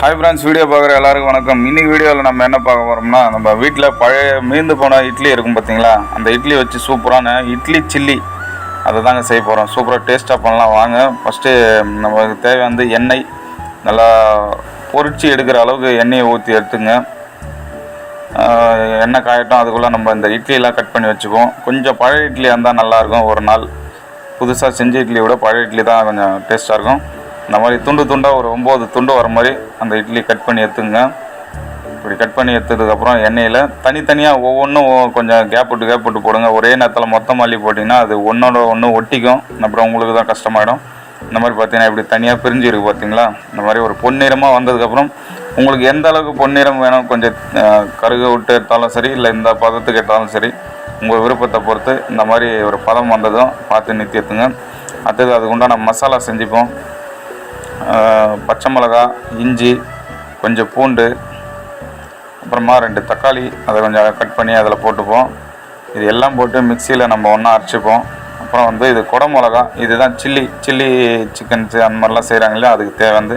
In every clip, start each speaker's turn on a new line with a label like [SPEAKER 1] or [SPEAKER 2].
[SPEAKER 1] Hi friends video பார்க்குற எல்லாருக்கும் வணக்கம். இன்னைக்கு வீடியோவில் நம்ம என்ன பார்க்க போகிறோம்னா நம்ம வீட்டில் பழைய மீந்து போன இட்லி இருக்கும் பார்த்தீங்களா அந்த இட்லி வச்சு சூப்பரான இட்லி சில்லி அதை தாங்க செய்ய போகிறோம் சூப்பராக டேஸ்ட்டாக பண்ணலாம். வாங்க ஃபஸ்ட்டு நமக்கு தேவையானது எண்ணெய். நல்லா பொரிச்சு எடுக்கிற அளவுக்கு எண்ணெயை ஊற்றி எடுத்துங்க. எண்ணெய் காயட்டும். அதுக்குள்ளே நம்ம இந்த இட்லியெலாம் கட் பண்ணி வச்சுக்குவோம். கொஞ்சம் பழைய இட்லியாக இருந்தால் நல்லாயிருக்கும் ஒரு நாள் புதுசாக செஞ்ச இட்லியை விட பழைய இட்லி தான் கொஞ்சம் டேஸ்ட்டாக இருக்கும். இந்த மாதிரி துண்டு துண்டாக ஒரு ஒம்பது துண்டு வர மாதிரி அந்த இட்லி கட் பண்ணி எடுத்துங்க. இப்படி கட் பண்ணி எடுத்ததுக்கப்புறம் எண்ணெயில் தனித்தனியாக ஒவ்வொன்றும் கொஞ்சம் கேப் விட்டு கேப் விட்டு போடுங்க. ஒரே நேரத்தில் மொத்தம் அள்ளி போட்டிங்கன்னா அது ஒன்றோட ஒன்று ஒட்டிக்கும். அப்புறம் உங்களுக்கு தான் கஷ்டமாயிடும். இந்த மாதிரி பார்த்தீங்கன்னா இப்படி தனியாக பிரிஞ்சு இருக்கு பார்த்தீங்களா இந்த மாதிரி ஒரு பொன்னிறமாக வந்ததுக்கப்புறம் உங்களுக்கு எந்த அளவுக்கு பொன்னிறம் வேணும் கொஞ்சம் அஹ், கருக விட்டு எடுத்தாலும் சரி இல்லை இந்த பதத்துக்கு எடுத்தாலும் சரி உங்கள் விருப்பத்தை பொறுத்து இந்த மாதிரி ஒரு பதம் வந்ததும் பார்த்து நிறுத்தி எடுத்துங்க. அடுத்தது அதுக்கு உண்டான மசாலா செஞ்சுப்போம். பச்சை மிளகா இஞ்சி கொஞ்சம் பூண்டு அப்புறமா ரெண்டு தக்காளி அதை கொஞ்சம் கட் பண்ணி அதில் போட்டுப்போம். இது எல்லாம் போட்டு மிக்சியில் நம்ம ஒன்றா அரைச்சிப்போம். அப்புறம் வந்து இது குடை மிளகா இதுதான் சில்லி சில்லி சிக்கன்ஸு அந்த மாதிரிலாம் செய்கிறாங்க இல்லையா? அதுக்கு தேவை வந்து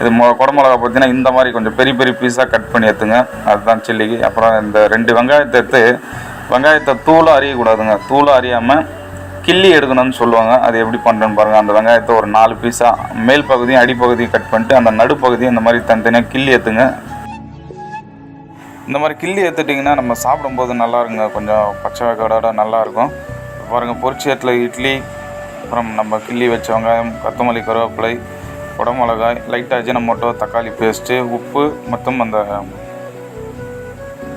[SPEAKER 1] இது மொ குடை மிளகா பார்த்தீங்கன்னா இந்த மாதிரி கொஞ்சம் பெரிய பெரிய பீஸாக கட் பண்ணி எடுத்துங்க. அதுதான் சில்லிக்கு. அப்புறம் இந்த ரெண்டு வெங்காயத்தை எடுத்து வெங்காயத்தை தூளாக அறியக்கூடாதுங்க தூளாக அறியாமல் கிள்ளி எடுக்கணும்னு சொல்லுவாங்க. அது எப்படி பண்ணுறேன்னு பாருங்கள் அந்த வெங்காயத்தை ஒரு நாலு பீஸாக மேல் பகுதியும் அடிப்பகுதியும் கட் பண்ணிட்டு அந்த நடுப்பகுதியும் இந்த மாதிரி தனித்தனியாக கிள்ளி எடுத்துங்க இந்த மாதிரி கிள்ளி எடுத்துட்டிங்கன்னா நம்ம சாப்பிடும்போது நல்லா இருக்குங்க. கொஞ்சம் பச்சை வேக்காடோட நல்லாயிருக்கும் பாருங்கள் பொரிச்சி இட்லி அப்புறம் நம்ம கிள்ளி வச்ச வெங்காயம் கொத்தமல்லி கருவேப்பிலை குடமிளகாய் லைட்டாக அஜினமோட்டோ தக்காளி பேஸ்ட்டு உப்பு மற்றும் அந்த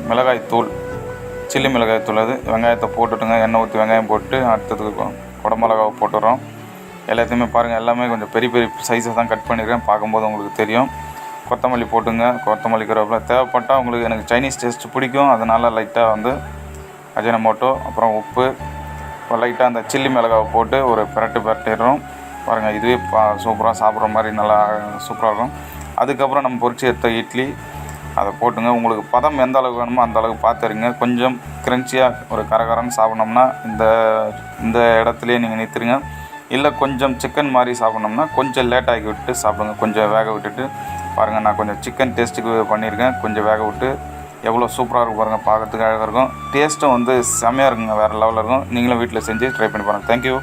[SPEAKER 1] மிளகாய் தூள். சில்லி மிளகாய் தூள் அது வெங்காயத்தை போட்டுட்டுங்க எண்ணெய் ஊற்றி வெங்காயம் போட்டு அடுத்ததுக்கு குடமிளகாவை போட்டுறோம் எல்லாத்தையுமே பாருங்கள் எல்லாமே கொஞ்சம் பெரிய பெரிய சைஸை தான் கட் பண்ணியிருக்கேன் பார்க்கும்போது உங்களுக்கு தெரியும். கொத்தமல்லி போட்டுங்க கொத்தமல்லி கருவேப்பில. தேவைப்பட்டால் உங்களுக்கு எனக்கு சைனீஸ் டேஸ்ட் பிடிக்கும். அதனால் லைட்டாக வந்து அஜினமோட்டோ அப்புறம் உப்பு. லைட்டாக அந்த சில்லி மிளகாவை போட்டு ஒரு பிரட்டு பிரட்டிடுறோம். பாருங்கள் இதுவே பா சூப்பராக சாப்பிட்ற மாதிரி நல்லா சூப்பராக இருக்கும். அதுக்கப்புறம் நம்ம பொரிச்சு எடுத்த இட்லி அதை போட்டுங்க. உங்களுக்கு பதம் எந்த அளவுக்கு வேணுமோ அந்த அளவுக்கு பார்த்துருங்க கொஞ்சம் கிரன்ச்சியாக ஒரு கரகரன்னு சாப்பிட்ணோம்னா இந்த இந்த இடத்துலையே நீங்கள் நிறுத்துருங்க. இல்லை கொஞ்சம் சிக்கன் மாதிரி சாப்பிட்ணோம்னா கொஞ்சம் லேட் ஆக்கி விட்டு சாப்பிடுங்க. கொஞ்சம் வேக விட்டுட்டு பாருங்கள் நான் கொஞ்சம் சிக்கன் டேஸ்ட்டுக்கு பண்ணியிருக்கேன். கொஞ்சம் வேக விட்டு எவ்வளோ சூப்பராக இருக்கும் பாருங்கள் பார்க்கறதுக்கு அழகாக இருக்கும். டேஸ்ட்டும் வந்து செம்மையாக இருக்குங்க வேறு லெவலில் இருக்கும். நீங்களும் வீட்டில் செஞ்சு ட்ரை பண்ணி பாருங்கள் தேங்க்யூ